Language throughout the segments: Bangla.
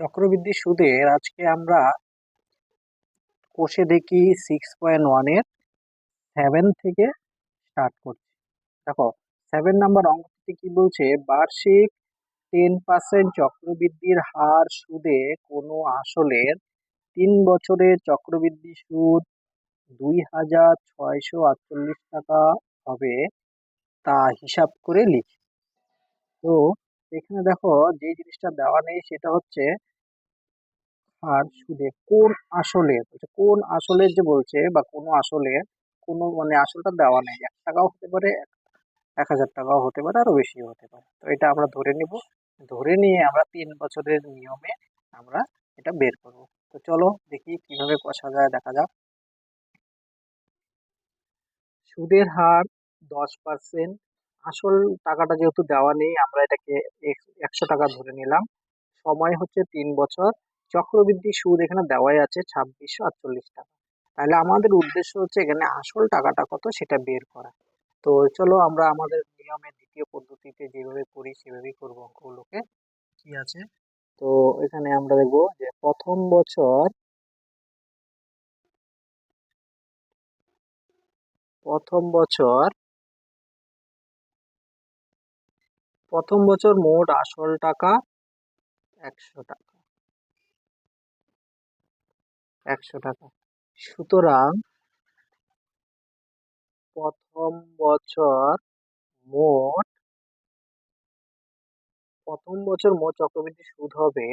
চক্রবৃদ্ধি সুদের আজকে আমরা কোষে দেখি সিক্স পয়েন্ট ওয়ানের সেভেন থেকে স্টার্ট করছি। দেখো সেভেন নাম্বার অঙ্কটি কি বলছে? বার্ষিক টেন পার্সেন্ট চক্রবৃদ্ধির হার সুদে কোনো আসলের তিন বছরের চক্রবৃদ্ধি সুদ দুই হাজার ছয়শো আটচল্লিশ টাকা হবে তা হিসাব করে লিখি। তো এখানে দেখো, যে জিনিসটা দেওয়া নেই সেটা হচ্ছে আর সুদে কোন আসলের কোন আসলে যে বলছে বা কোনো আসলে, কোনো মানে আসলটা দেওয়া নেই। এক টাকাও হতে পারে, এক হাজার টাকাও হতে পারে, আরও বেশিও হতে পারে। তো এটা আমরা ধরে নিব। ধরে নিয়ে আমরা তিন বছরের নিয়মে আমরা এটা বের করব। তো চলো দেখি কীভাবে কষা যায়, দেখা যাক। সুদের হার দশ পার্সেন্ট। আসল টাকাটা যেহেতু দেওয়া নেই, আমরা এটাকে একশো টাকা ধরে নিলাম। সময় হচ্ছে তিন বছর। চক্রবৃদ্ধি সুদ এখানে দেওয়াই আছে ছাব্বিশশো আটচল্লিশ টাকা। তাহলে আমাদের উদ্দেশ্য হচ্ছে এখানে আসল টাকাটা কত সেটা বের করা। তো চলো আমরা আমাদের নিয়মের দ্বিতীয় পদ্ধতিতে যেভাবে করি সেভাবেই করব অঙ্কগুলোকে। কি আছে? তো এখানে আমরা দেখব যে প্রথম বছর প্রথম বছর প্রথম বছর মোট আসল টাকা একশো টাকা। একশো টাকা। সুতরাং প্রথম বছর মোট প্রথম বছর মোট চক্রবৃদ্ধি সুদ হবে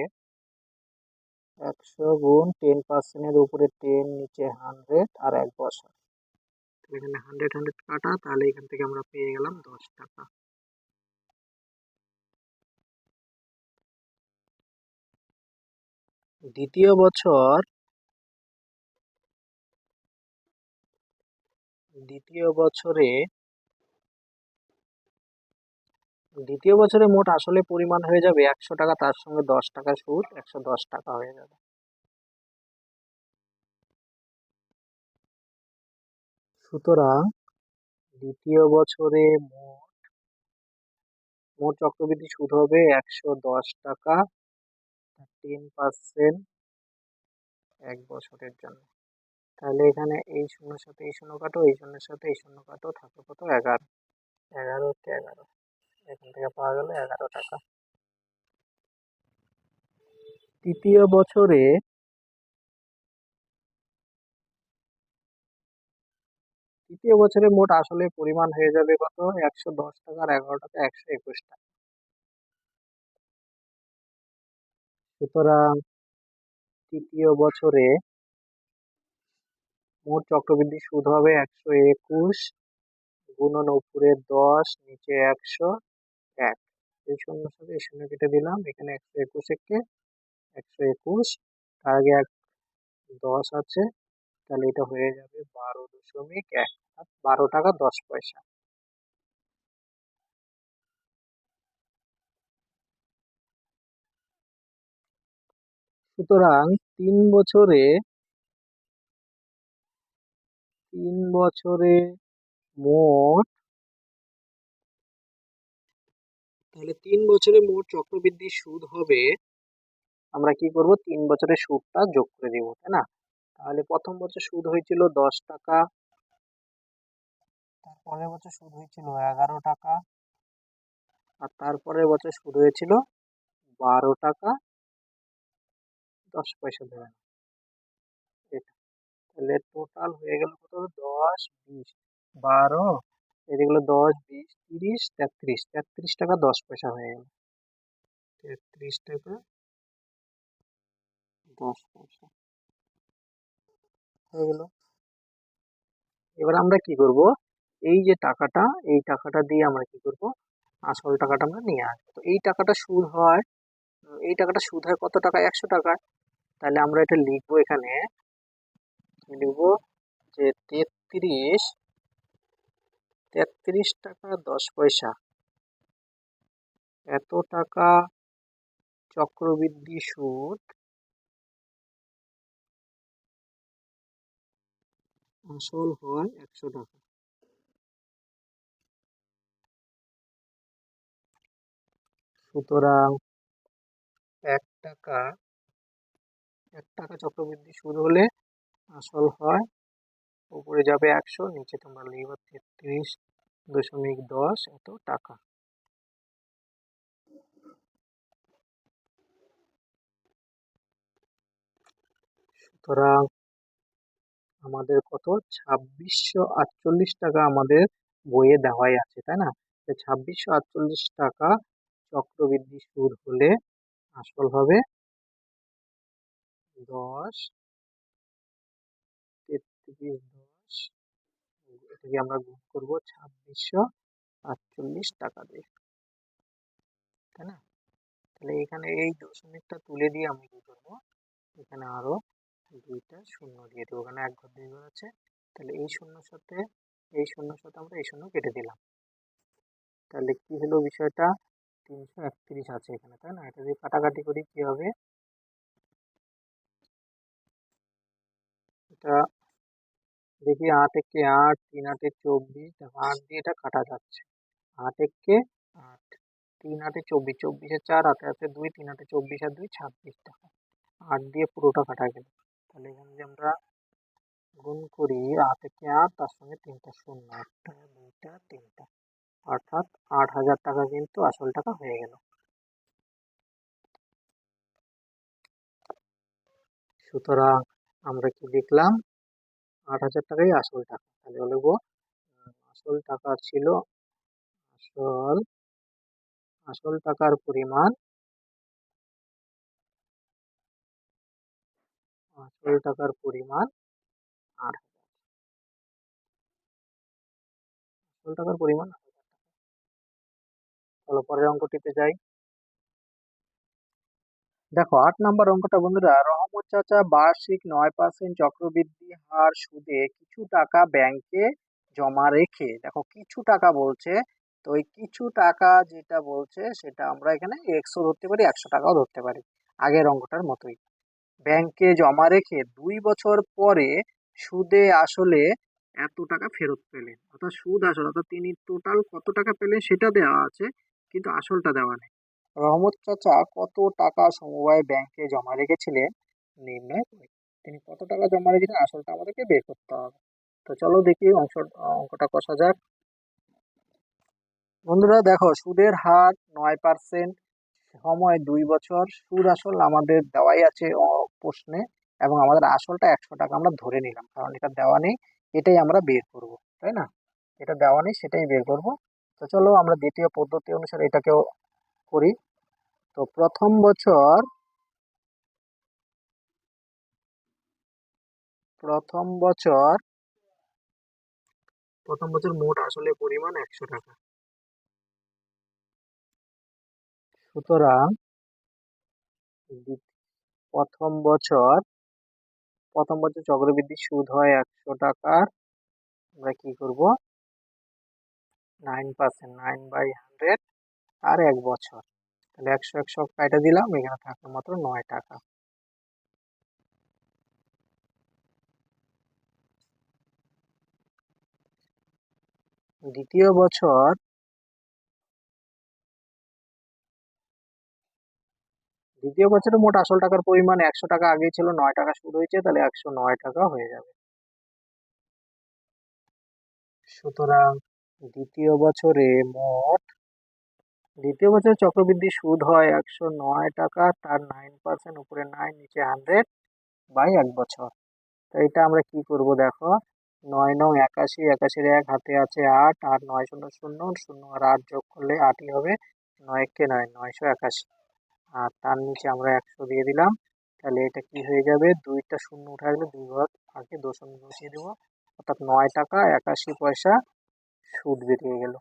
একশো গুণ টেন পার্সেন্টের উপরে টেন নিচে হান্ড্রেড আর এক বছর। এখানে হান্ড্রেড হান্ড্রেড কাটা, তাহলে এখান থেকে আমরা পেয়ে গেলাম দশ টাকা। দ্বিতীয় বছর দ্বিতীয় বছরে দ্বিতীয় বছরে মোট আসলে পরিমাণ হয়ে যাবে একশো টাকা, তার সঙ্গে দশ টাকা সুদ, একশো দশ টাকা হয়ে যাবে। সুতরাং দ্বিতীয় বছরে মোট মোট চক্রবৃদ্ধি সুদ হবে একশো দশ টাকা তিন পার্সেন্ট এক বছরের জন্য। তাহলে এখানে এই শূন্যের সাথে এই শূন্য কাটো, এই শূন্যের সাথে এই শূন্য কাটো, থাকে কত? এগারো। এগারো এগারো। এখান থেকে পাওয়া গেল এগারো টাকা। তৃতীয় বছরে তৃতীয় বছরে মোট আসলে পরিমাণ হয়ে যাবে কত? একশো দশ টাকার এগারো টাকা একশো একুশ টাকা। সুতরাং তৃতীয় বছরে মোট চক্রবৃদ্ধি সুদ হবে একশো একুশ গুণন উপরে দশ, নিচে একশো এক। এই শূন্য সাথে এই শূন্য কেটে দিলাম, এখানে একশো একুশ একে একশো একুশ, তার আগে এক দশ আছে, তাহলে এটা হয়ে যাবে বারো দশমিক এক বারো টাকা দশ পয়সা। সুতরাং তিন বছরে তিন বছরে মোট তাহলে তিন বছরে মোট চক্রবৃদ্ধি সুদ হবে, আমরা কি করব? তিন বছরের সুদটা যোগ করে দিব, তাই না? তাহলে প্রথম বছর সুদ হয়েছিল দশ টাকা তারপরের বছর সুদ হয়েছিল এগারো টাকা, আর তারপরের বছর সুদ হয়েছিল বারো টাকা, দশ পয়সা এটা তাহলে টোটাল হয়ে গেল কত? দশ, বিশ, বারো, এদিকে দশ, বিশ, তিরিশ, তেত্রিশ। তেত্রিশ টাকা দশ পয়সা হয়ে গেল। তেত্রিশ টাকা দশ পয়সা হয়ে গেল। এবার আমরা কি করব? এই যে টাকাটা, এই টাকাটা দিয়ে আমরা কি করব? আসল টাকাটা আমরা নিয়ে আসব। তো এই টাকাটা সুদ হয়, এই টাকাটা সুদ হয় কত টাকা? একশো টাকা। তাহলে আমরা এটা লিখব এখানে লিখব যে তেত্রিশ তেত্রিশ টাকা দশ পয়সা। এত টাকা চক্রবৃদ্ধি সুদ। আসল হয় একশো টাকা। সুতরাং এক টাকা এক টাকা চক্রবৃদ্ধি সুদ হলে আসল হয়। উপরে যাবে একশো, নিচে তোমরা লিখবে তেত্রিশ, দশমিক দশ, এত টাকা। সুতরাং আমাদের কত? ছাব্বিশশো আটচল্লিশ টাকা আমাদের বইয়ে দেওয়াই আছে, তাই না? ছাব্বিশশো আটচল্লিশ টাকা চক্রবৃদ্ধি সুদ হলে আসল হবে দশ এটাকে আমরা গুণ করব ছাব্বিশশো আটচল্লিশ টাকা দিয়ে তাই না তাহলে এখানে এই দশমিকটা তুলে দিয়ে আমি কি করব এখানে আরও দুইটা শূন্য দিয়ে দেবো ওখানে এক ঘর দুই ঘর আছে তাহলে এই শূন্যর সাথে এই শূন্যর সাথে আমরা এই শূন্য কেটে দিলাম তাহলে কি হলো বিষয়টা তিনশো একত্রিশ আছে এখানে তাই না এটা যদি কাটাকাটি করি কি হবে এটা দেখি আট একে আট, তিন আটে চব্বিশ আট দিয়ে এটা কাটা যাচ্ছে। আট একে আট, তিন আটে চব্বিশ, চব্বিশে চার হাতে আছে দুই, তিন আটে চব্বিশ আর দুই, ছাব্বিশ টাকা। আট দিয়ে পুরোটা কাটা গেল। তাহলে এখানে যে আমরা গুণ করি আট একে আট, তার সঙ্গে তিনটা শূন্য, আটটা, দুইটা, তিনটা। অর্থাৎ আট হাজার টাকা কিন্তু আসল টাকা হয়ে গেল। সুতরাং আমরা কি লিখলাম? আট হাজার টাকাই আসল টাকা। তাহলে লিখব আসল টাকা ছিল, আসল আসল টাকার পরিমাণ আসল টাকার পরিমাণ আট হাজার। আসল টাকার পরিমাণ চলো পরের অঙ্কটিতে যাই। দেখো, আট নাম্বার অঙ্কটা বন্ধুরা, রহমত চাচা বার্ষিক নয় পার্সেন্ট চক্রবৃদ্ধি হার সুদে কিছু টাকা ব্যাংকে জমা রেখে, দেখো কিছু টাকা বলছে, তো ওই কিছু টাকা যেটা বলছে সেটা আমরা এখানে একশো ধরতে পারি, একশো টাকাও ধরতে পারি, আগের অঙ্কটার মতোই। ব্যাংকে জমা রেখে দুই বছর পরে সুদে আসলে এত টাকা ফেরত পেলেন, অর্থাৎ সুদ আসল, অর্থাৎ তিনি টোটাল কত টাকা পেলেন সেটা দেওয়া আছে, কিন্তু আসলটা দেওয়া নেই। রহমত চাচা কত টাকা সমবায় ব্যাংকে জমা রেখেছিলেন? নির্ণয় করে। তিনি কত টাকা জমা রেখেছেন আসলটা আমাদেরকে বের করতে হবে। তো চলো দেখি অংশ, অঙ্কটা কষা যাক। বন্ধুরা দেখো, সুদের হার নয় পার্সেন্ট সময় দুই বছর। সুদ আসল আমাদের দেওয়াই আছে প্রশ্নে এবং আমাদের আসলটা একশো টাকা আমরা ধরে নিলাম, কারণ এটা দেওয়া নেই, এটাই আমরা বের করব, তাই না? এটা দেওয়া নেই, সেটাই বের করব। তো চলো আমরা দ্বিতীয় পদ্ধতি অনুসারে এটাকেও করি। তো প্রথম বছর প্রথম বছর প্রথম বছর মোট আসলে পরিমাণ একশো টাকা। সুতরাং, প্রথম বছর প্রথম বছর চক্রবৃদ্ধি সুদ হয় একশো টাকার, আমরা কি করব? Nine percent, nine by hundred আর এক বছর। তাহলে একশো একশো কাটা দিলাম, এখানে থাকল মাত্র নয় টাকা। দ্বিতীয় বছর দ্বিতীয় বছরে মোট আসল টাকার পরিমাণ একশো টাকা আগে ছিল, নয় টাকা শুরু হয়েছে, তাহলে একশো নয় টাকা হয়ে যাবে। সুতরাং দ্বিতীয় বছরে মোট দ্বিতীয় বছরে চক্রবৃদ্ধি সুদ হয় একশো নয় টাকা, তার নাইন পার্সেন্ট উপরে নাইন নিচে হান্ড্রেড বাই এক বছর। তো এটা আমরা কি করব দেখো? নয় নং একাশি, একাশির এক হাতে আছে আট, আর নয় শূন্য শূন্য শূন্য আর আট যোগ করলে আটই হবে, নয় কে নয়, নয়শো একাশি। আর তার নিচে আমরা একশো দিয়ে দিলাম, তাহলে এটা কি হয়ে যাবে? দুইটা শূন্য উঠে আসলে দুই ঘর আগে দশম বসিয়ে দেবো। অর্থাৎ নয় টাকা, একাশি পয়সা সুদ বেরিয়ে গেল।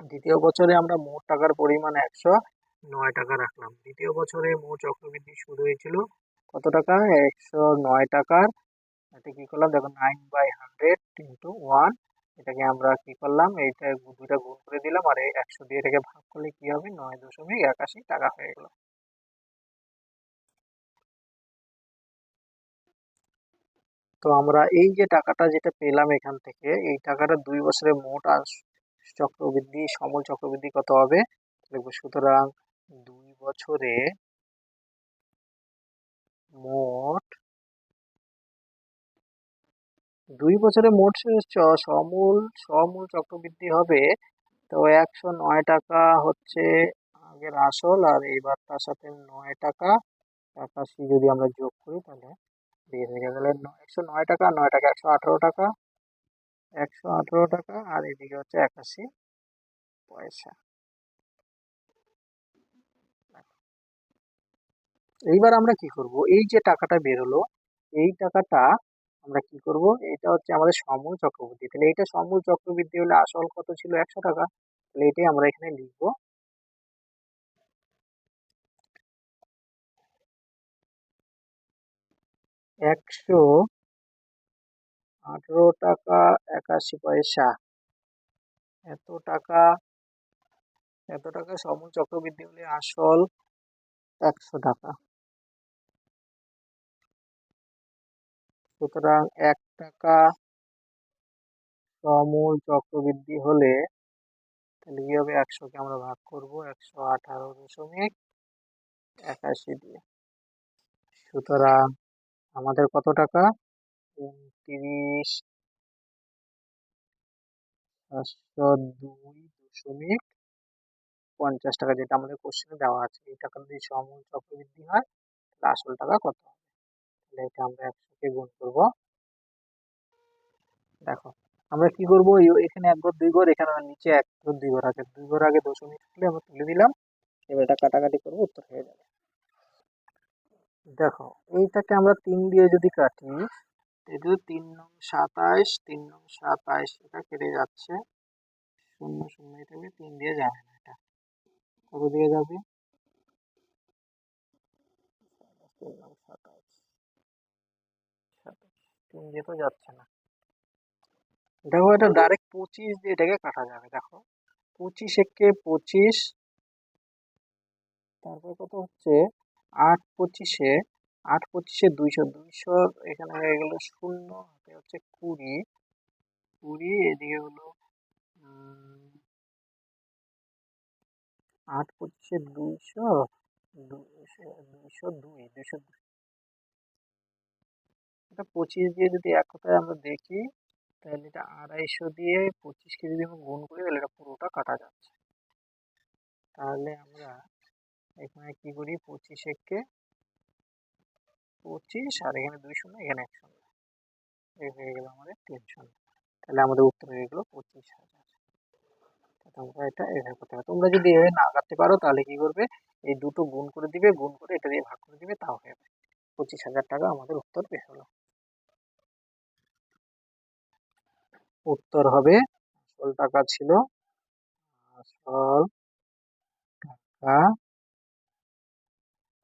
দ্বিতীয় বছরে আমরা মোট টাকার পরিমাণ একশো নয় টাকা রাখলাম। দ্বিতীয় বছরে মোট চক্রবৃদ্ধি সুদ হয়েছিল কত টাকা? একশো নয় টাকার। এটা কি করলাম? দেখো nine by hundred into one এটাকে আমরা কি করলাম? এইটা দুইটা গুণ করে দিলাম আর এই একশো দিয়ে এটাকে ভাগ করলে কি হবে? নয় দশমিক একাশি টাকা হয়ে গেল। তো আমরা এই যে টাকাটা যেটা পেলাম এখান থেকে, এই টাকাটা দুই বছরে মোট চক্রবৃদ্ধি, সমল চক্রবৃদ্ধি কত হবে? লিখব সুতরাং দুই বছরে মোট দুই বছরে মোট সমূল সমূল চক্রবৃদ্ধি হবে তো একশো নয় টাকা হচ্ছে আগের আসল আর এইবার তার সাথে নয় টাকা একাশি যদি আমরা যোগ করি তাহলে বের হয়ে যাবে একশো নয় টাকা নয় টাকা একশো আঠারো টাকা। একশো আঠারো টাকা আর এদিকে হচ্ছে একাশি পয়সা। এইবার আমরা কি করব? এই যে টাকাটা বেরোলো, এই টাকাটা আমরা কি করব? এটা হচ্ছে আমাদের সমূল চক্রবৃদ্ধি। তাহলে এটা সমূল চক্রবৃদ্ধি হলে আসল কত ছিল? একশো টাকা। তাহলে এটাই আমরা এখানে লিখব। একশো আঠারো টাকা একাশি পয়সা। এত টাকা এত টাকা সমূল চক্রবৃদ্ধি হলে আসল একশো টাকা। সুতরাং এক টাকা সমূল চক্রবৃদ্ধি হলে তাহলে কি হবে? একশোকে আমরা ভাগ করব, একশো আঠারো দশমিক একাশি দিয়ে। সুতরাং আমাদের কত টাকা? উনত্রিশ চারশো দুই দশমিক পঞ্চাশ টাকা যেটা আমাদের কোশ্চেনে দেওয়া আছে। এই টাকা যদি সমূল চক্রবৃদ্ধি হয়, তাহলে আসল টাকা কত হবে? তাহলে এটা আমরা একশোকে গুণ করব। দেখো, আমরা কি করব? এখানে এক ঘর, দুই ঘর, এখানে নিচে এক ঘর, দুই ঘর আছে দুই ঘর আগে দশমিক তুলে আমরা তুলে দিলাম এবার এটা কাটাকাটি করব, উত্তর হয়ে যাবে। দেখো, এইটাকে আমরা তিন দিয়ে যদি কাটি এটা তিন নং সাতাইশ তিন নং সাতাইশ এটা কেটে যাচ্ছে। শূন্য শূন্য থেকে তিন দিয়ে যাবে না এটা। কত দিয়ে যাবে? তিন দিয়ে তো যাচ্ছে না। দেখো এটা ডাইরেক্ট পঁচিশ দিয়ে এটাকে কাটা যাবে, দেখো। পঁচিশ একে পঁচিশ, তারপর কত হচ্ছে? আট পঁচিশে আট পঁচিশে দুইশো দুইশো, এখানে হয়ে গেল শূন্য, হাতে হচ্ছে কুড়ি। কুড়ি, এদিকে হলো আট পঁচিশে দুইশো দুইশো দুই দুইশো দুই। এটা পঁচিশ দিয়ে যদি এক কথায় আমরা দেখি, তাহলে এটা আড়াইশো দিয়ে পঁচিশকে যদি আমরা গুণ করি, তাহলে এটা পুরোটা কাটা যাচ্ছে। তাহলে আমরা এখানে কি করি? পঁচিশ পঁচিশ আর এখানে দুই শূন্য, এখানে এক শূন্য। এই হয়ে গেল আমাদের তিন শূন্য। তাহলে আমাদের উত্তর হয়ে গেল পঁচিশ হাজার। তোমরা এটা এভাবে করতে হবে তোমরা যদি এভাবে না কাটতে পারো, তাহলে কি করবে? এই দুটো গুণ করে দিবে, গুণ করে এটা দিয়ে ভাগ করে দিবে, তাও হয়ে যাবে। পঁচিশ হাজার টাকা আমাদের উত্তর বের হলো। উত্তর হবে, আসল টাকা ছিল, আসল টাকা।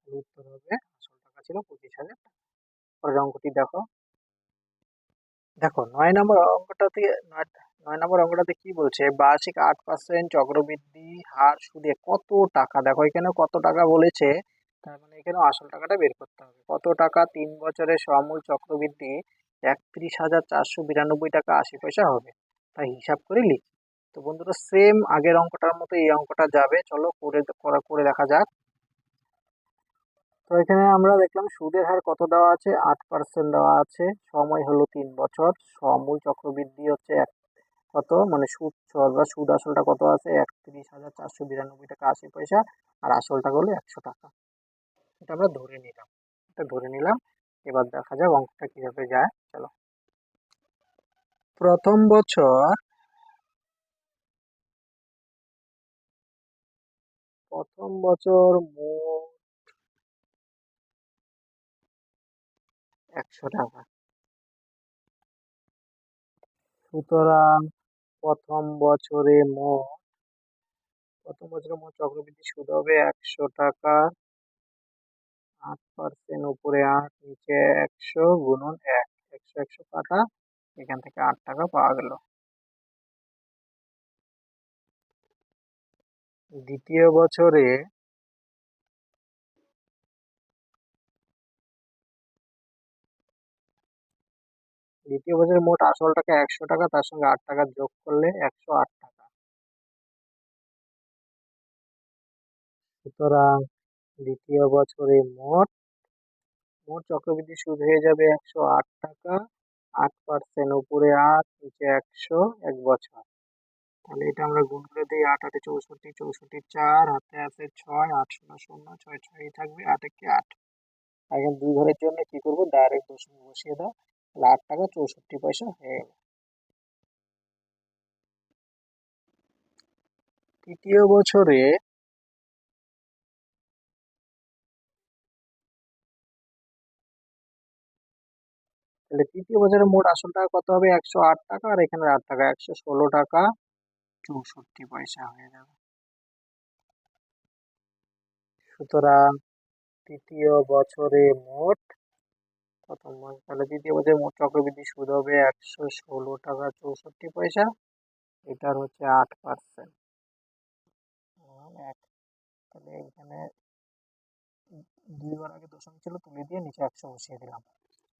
উত্তর হবে ছিল পঁচিশ হাজার পরের অঙ্কটি দেখো। দেখো, নয় নম্বর অঙ্কটাতে, নয় নম্বর অঙ্কটাতে কি বলছে? বার্ষিক আট পার্সেন্ট চক্রবৃদ্ধি হার সুদে কত টাকা? দেখো এখানে কত টাকা বলেছে, তার মানে এখানে আসল টাকাটা বের করতে হবে। কত টাকা? তিন বছরের সমূল চক্রবৃদ্ধি একত্রিশ হাজার চারশো বিরানব্বই টাকা আশি পয়সা হবে। তাই হিসাব করে লিখি। তো বন্ধুরা সেম আগের অঙ্কটার মতো এই অঙ্কটা যাবে। চলো, করে করে দেখা যাক। তো এখানে আমরা দেখলাম সুদের হার কত দেওয়া আছে? আট পার্সেন্ট দেওয়া আছে। সময় হলো তিন বছর। সমূল চক্রবৃদ্ধি হচ্ছে এক কত? মানে সুদ বা সুদ আসলটা কত আছে? একত্রিশ হাজার চারশো বিরানব্বই টাকা আশি পয়সা। আর আসলটা হলো একশো টাকা। এটা আমরা ধরে নিলাম। এটা ধরে নিলাম। এবার দেখা যাক অঙ্কটা কীভাবে যায়। চলো। প্রথম বছর প্রথম বছর মোট একশো টাকা। সুতরাং প্রথম বছরে মোট, প্রথম বছরে মোট চক্রবৃদ্ধি সুদ হবে একশো টাকা। আট পার্সেন্ট উপরে আট, নিচে একশো গুণন এক, একশো একশো কাটা, এখান থেকে আট টাকা পাওয়া গেল। দ্বিতীয় বছরে দ্বিতীয় বছরে মোট আসল টাকা একশো টাকা, তার সঙ্গে আট টাকা যোগ করলে একশো আট টাকা। সুতরাং দ্বিতীয় বছরে মোট মোট চক্রবৃদ্ধি সুদ হয়ে যাবে একশো আট টাকা, আট পার্সেন্ট উপরে আট, নিচে একশো এক বছর। তাহলে এটা আমরা গুণ করে দিই, আট, আটে চৌষট্টি চৌষট্টি চার, হাতে আছে ছয়, আট শূন্য শূন্য, ছয় ছয়ই থাকবে, আট একে আট। এখন দুই ঘরের জন্য কি করব? ডাইরেক্ট দশমিক বসিয়ে দাও। তাহলে আট টাকা, চৌষট্টি পয়সা, হয়ে গেল। তৃতীয় বছরে তাহলে তৃতীয় বছরে মোট আসল টাকা কত হবে? একশো আট টাকা, আর এখানে আট টাকা, একশো ষোলো টাকা, চৌষট্টি পয়সা হয়ে যাবে। সুতরাং তৃতীয় বছরে মোট প্রথম মাস তাহলে তৃতীয় বছরে মোট চক্রবৃদ্ধি সুদ হবে একশো ষোলো টাকা চৌষট্টি পয়সা। এটার হচ্ছে আট পার্সেন্ট তাহলে এখানে দুইবার আগে দশমিক ছিল তুলে দিয়ে নিচে একশো বসিয়ে দিলাম।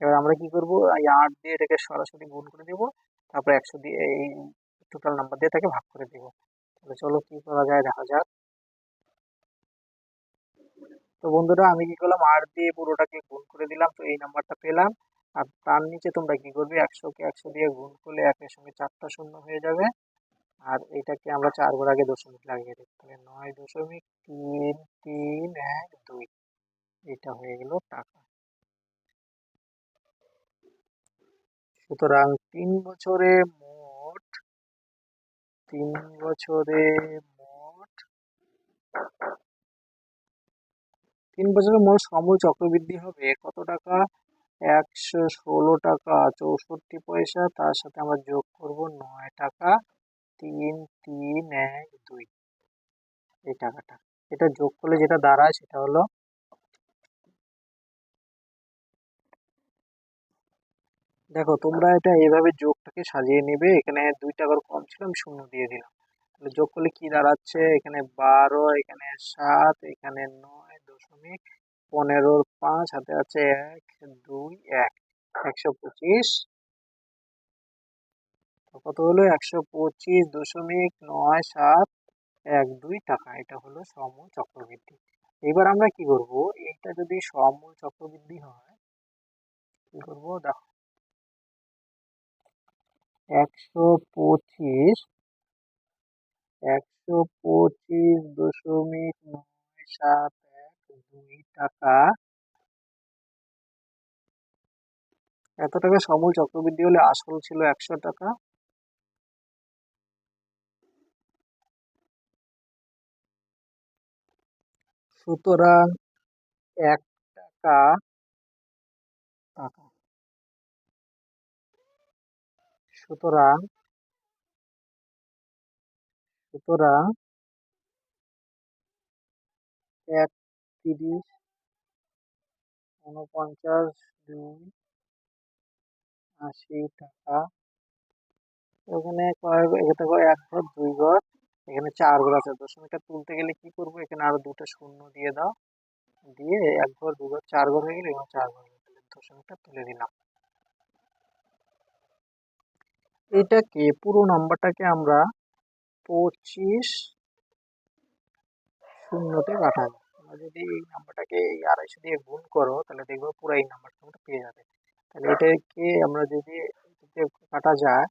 এবার আমরা কি করব? এই আট দিয়ে এটাকে সরাসরি গুণ করে দেব। তারপর একশো দিয়ে এই টোটাল নাম্বার দিয়ে তাকে ভাগ করে দেব। তাহলে চলো কি করা যায়? দেখা যাক। তো বন্ধুরা আমি কি করলাম? আর দিয়ে পুরোটাকে গুণ করে দিলাম। তো এই নাম্বারটা পেলাম। আর তার নিচে তোমরা কি করবে? একশোকে একশো দিয়ে গুণ করলে একের সঙ্গে চারটা শূন্য হয়ে যাবে। আর এটাকে আমরা চার ঘর আগে দশমিক লাগিয়ে দিই। তাহলে নয় দশমিক তিন তিন, এক, দুই। এটা হয়ে গেল টাকা। সুতরাং তিন বছরে মোট, তিন বছরে মোট তিন বছরের মোট সমূল চক্রবৃদ্ধি হবে কত টাকা? একশো ষোলো টাকা, চৌষট্টি পয়সা, তার সাথে আমরা যোগ করব নয় টাকা, তিন তিন, এক, দুই। এই টাকাটা। এটা যোগ করলে যেটা দাঁড়ায় সেটা হলো দেখো, তোমরা এটা এভাবে যোগটাকে সাজিয়ে নেবে। এখানে দুই টাকার কম ছিল, আমি শূন্য দিয়ে দিলাম। যোগ করলে কি দাঁড়াচ্ছে? এখানে বারো, এখানে সাত, এখানে নয় দশমিক পনেরো পাঁচ, হাতে আছে এক, দুই, এক। একশো পঁচিশ। কত হলো? একশো পঁচিশ দশমিক নয় সাত এক দুই টাকা। এটা হলো সমূল চক্রবৃদ্ধি। এবার আমরা কি করব? এটা যদি সমূল চক্রবৃদ্ধি হয়, কি করব? দেখো। একশো পঁচিশ একশো পঁচিশ দশমিক নয় সাত এক দুই টাকা। এত টাকা সমূল চক্রবৃদ্ধি হলে আসল ছিল একশো টাকা। সুতরাং এক টাকা টাকা। সুতরাং সুতরাং এক তিরিশ উনপঞ্চাশ, দুই, আশি টাকা। এখানে কয় এক ঘর, দুই ঘর, এখানে চার ঘর আছে। দশমিকটা তুলতে গেলে কি করব? এখানে আরও দুটো শূন্য দিয়ে দাও। দিয়ে এক ঘর, দু ঘর, চার ঘর হয়ে গেলে এখানে চার ঘর হয়ে গেলে। দশমিকটা তুলে দিলাম। এটাকে পুরো নাম্বারটাকে আমরা পঁচিশ শূন্যতে কাটাবো। তোমরা যদি এই নাম্বারটাকে এই আড়াইশো দিয়ে গুণ করো, তাহলে দেখব পুরো এই নাম্বারটা তোমরা পেয়ে যাবে। তাহলে এটাকে আমরা যদি কাটা যায়,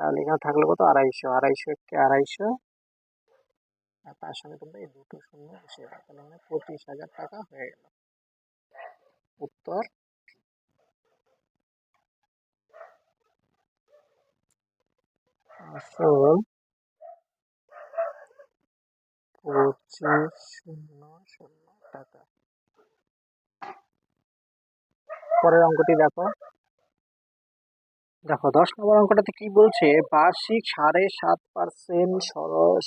তাহলে এখানে থাকলে কত? আড়াইশো। আড়াইশো একটি আড়াইশো। আর তার সঙ্গে তোমরা এই দুটো শূন্য দাও। তাহলে মানে পঁচিশ হাজার টাকা হয়ে গেল। উত্তর? আসল পঁচিশ শূন্য শূন্য টাকা পরের অঙ্কটি দেখো। দেখো, দশ নম্বর অঙ্কটাতে কি বলছে? বার্ষিক সাড়ে সাত পার্সেন্ট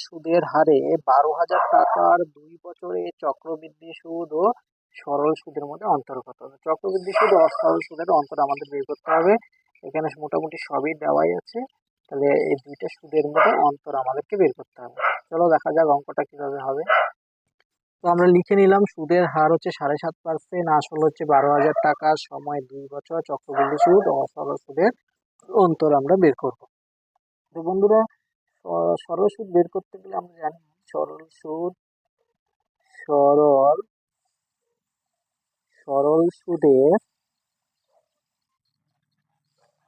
সুদের হারে বারো হাজার টাকার দুই বছরে চক্রবৃদ্ধি সুদ ও সরল সুদের মধ্যে অন্তর্গত চক্রবৃদ্ধি সুদ ও সরল সুদের অন্তর আমাদের বের করতে হবে। এখানে মোটামুটি সবই দেওয়াই আছে। তাহলে এই দুইটা সুদের মধ্যে অন্তর আমাদেরকে বের করতে হবে। চলো দেখা যাক অঙ্কটা কীভাবে হবে। তো আমরা লিখে নিলাম, সুদের হার হচ্ছে সাড়ে সাত পার্সেন্ট আসল হচ্ছে বারো হাজার টাকা, সময় দুই বছর, চক্রবৃদ্ধি সুদ ও সরল সুদের অন্তর আমরা বের করব। তো বন্ধুরা সরল সুদ বের করতে গেলে আমরা জানি সরল সুদ, সরল সরল সুদের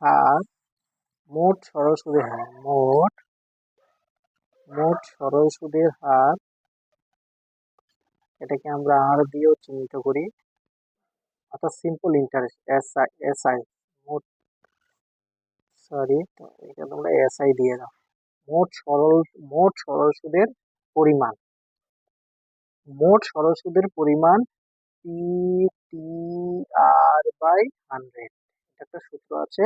হার মোট সরল সুদের হার, মোট মোট সরল সুদের হার, এটাকে আমরা আর দিয়েও চিহ্নিত করি। অর্থাৎ simple interest S I S I মোট সরি এটা তোমরা এস আই দিয়ে দাও। মোট সরল মোট সরল সুদের পরিমাণ, মোট সরল সুদের পরিমাণ P T R by hundred একটা সূত্র আছে।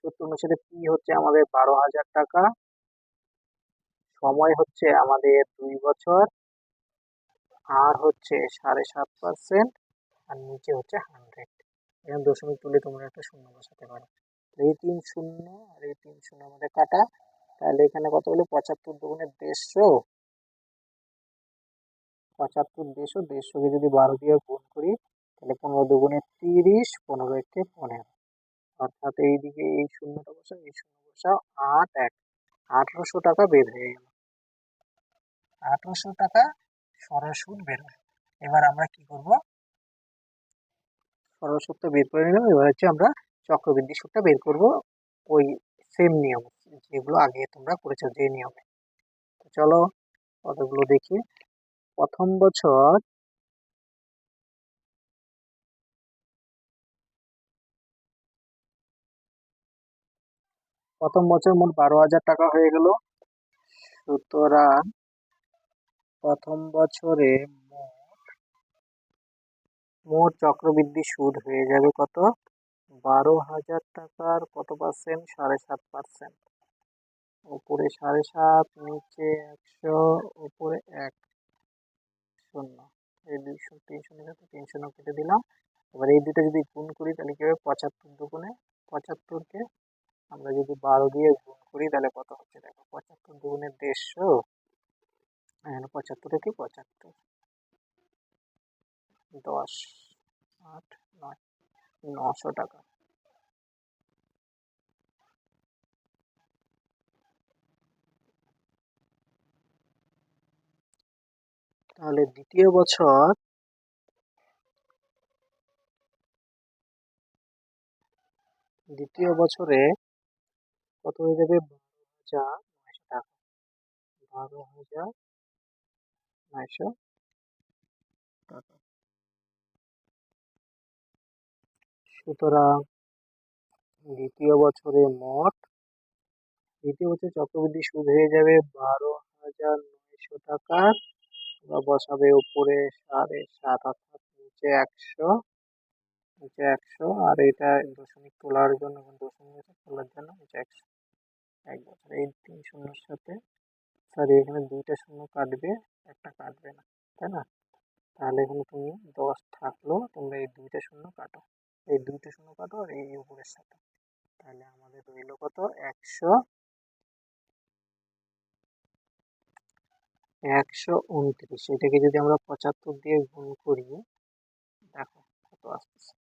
সূত্র অনুসারে পি হচ্ছে আমাদের বারো হাজার টাকা। সময় হচ্ছে আমাদের দুই বছর। আর হচ্ছে সাড়ে সাত পার্সেন্ট আর নিচে হচ্ছে হান্ড্রেড এখানে দশমিক তুলে তোমরা একটা শূন্য বসাতে পারো। এই তিন শূন্য আর এই তিন শূন্য আমাদের কাটা। তাহলে এখানে কত হলো? পঁচাত্তর দুগুণের দেড়শো। পঁচাত্তর দেড়শো, দেড়শোকে যদি বারো দিয়ে গুণ করি, তাহলে পনেরো দুগুণে তিরিশ, পনেরো একে পনেরো। অর্থাৎ এইদিকে এই শূন্যটা বসা, এই শূন্য বসা, আট এক। আঠারোশো টাকা বের হয়ে গেল। আঠারোশো টাকা সরল বের হয় এবার আমরা কি করব? সরল সুদটা বের করে নিলাম। এবার হচ্ছে আমরা চক্রবৃদ্ধি সুদটা বের করব। ওই সেম নিয়ম যেগুলো আগে তোমরা করেছ, যে নিয়মে। চলো কতগুলো দেখি। প্রথম বছর প্রথম বছর মোট বারো হাজার টাকা হয়ে গেল। সুতরাং প্রথম বছরে মোট মোট চক্রবৃদ্ধি সুদ হয়ে যাবে কত? বারো হাজার টাকার কত পার্সেন্ট সাড়ে সাত পার্সেন্ট উপরে সাড়ে সাত, নিচে একশো উপরে এক। শূন্য। এই দুইশো, তিনশো শূন্য তিনশো কেটে দিলাম। এবার এই দুটো যদি গুণ করি তাহলে কি হবে? পঁচাত্তর দুগুণে পঁচাত্তরকে আমরা যদি বারো দিয়ে গুণ করি, তাহলে কত হচ্ছে? দেখো, পঁচাত্তর দুগুণে দেড়শো, এখানে পঁচাত্তর কি? পঁচাত্তর। দশ, আট, নয়, নশো টাকা। তাহলে দ্বিতীয় বছর দ্বিতীয় বছরে কত হয়ে যাবে? বারো হাজার নয়শো টাকা। বারো হাজার নয়শো টাকা সুতরাং দ্বিতীয় বছরে মোট, দ্বিতীয় বছর চক্রবৃদ্ধি সুদ হয়ে যাবে বারো হাজার নয়শো টাকা বসাবে উপরে সাড়ে সাত অর্থাৎ নিচে একশো নিচে একশো, আর এটা দশমিক তোলার জন্য দশমিক তোলার জন্য নিচে একশো। এক বছর এই তিন শূন্যর সাথে সরি এখানে দুইটা শূন্য কাটবে, একটা কাটবে না, তাই না? তাহলে এখানে তুমি দশ থাকল, তোমরা এই দুইটা শূন্য কাটো। এই দুইটা শূন্য কাটো আর এই উপরের সাথে। তাহলে আমাদের রইল কত? একশো। একশো উনত্রিশ। এটাকে যদি আমরা পঁচাত্তর দিয়ে গুণ করি, দেখো কত আসতেছে।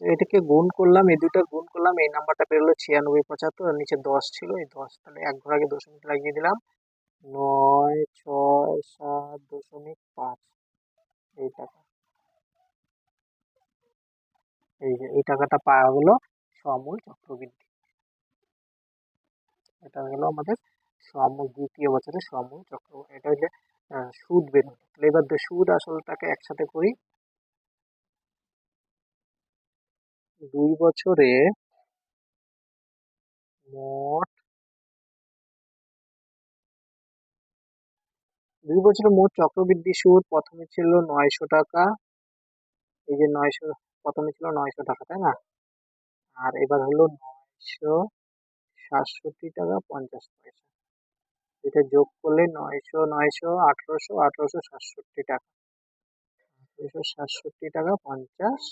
এটাকে গুণ করলাম, এই দুটো গুণ করলাম, এই নাম্বারটা পেরোলো ছিয়ানব্বই পঁচাত্তর আর নিচে দশ ছিল, এই দশ তাহলে এক ঘর আগে দশমিক লাগিয়ে দিলাম। নয়, ছয়, সাত, দশমিক পাঁচ, এই টাকা। এই যে, এই টাকাটা পাওয়া গেলো সমূল চক্রবৃদ্ধি। এটা হলো আমাদের সমূল দ্বিতীয় বছরের সমূল চক্র, এটা হচ্ছে সুদ বের হলো। এবার সুদ আসলটাকে একসাথে করি। দুই বছরে মোট দুই বছরে মোট চক্রবৃদ্ধি সুদ প্রথমে ছিল নয়শো টাকা। এই যে নয়শো, প্রথমে ছিল নয়শো টাকা, তাই না? আর এবার হলো নয়শো সাতষট্টি টাকা পঞ্চাশ পয়সা। এটা যোগ করলে নয়শো নয়শো, আঠারোশো আঠারোশো সাতষট্টি টাকা। আঠারোশো সাতষট্টি টাকা পঞ্চাশ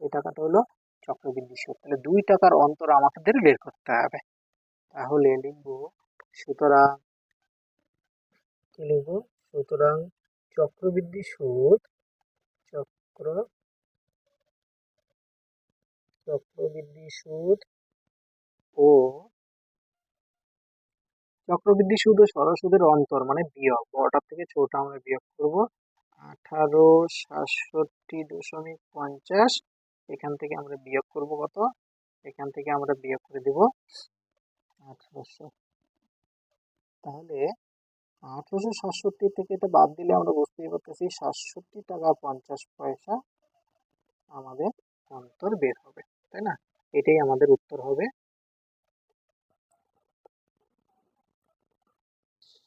এই টাকাটা হলো চক্রবৃদ্ধি সুদ। তাহলে দুই টাকার অন্তর আমাদের বের করতে হবে। তাহলে লিখব, সুতরাং কি লিখব? সুতরাং চক্রবৃদ্ধি সুদ, চক্র, চক্রবৃদ্ধি সুদ ও চক্রবৃদ্ধি সুদ ও সরল সুদের অন্তর মানে বিয়োগ। বড়টার থেকে ছোট আমরা বিয়োগ করব। আঠারো সাতষট্টি দশমিক পঞ্চাশ এখান থেকে আমরা বিয়োগ করব কত? এখান থেকে আমরা বিয়োগ করে দেব আঠারোশো। তাহলে আঠারোশো সাতষট্টি থেকে এটা বাদ দিলে আমরা বুঝতেই পারতেছি সাতষট্টি টাকা পঞ্চাশ পয়সা আমাদের অন্তর বের হবে, তাই না? এটাই আমাদের উত্তর হবে।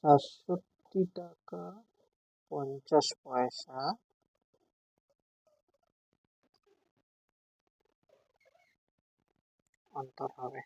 সাতষট্টি টাকা পঞ্চাশ পয়সা অন্তর হবে অন্তর হবে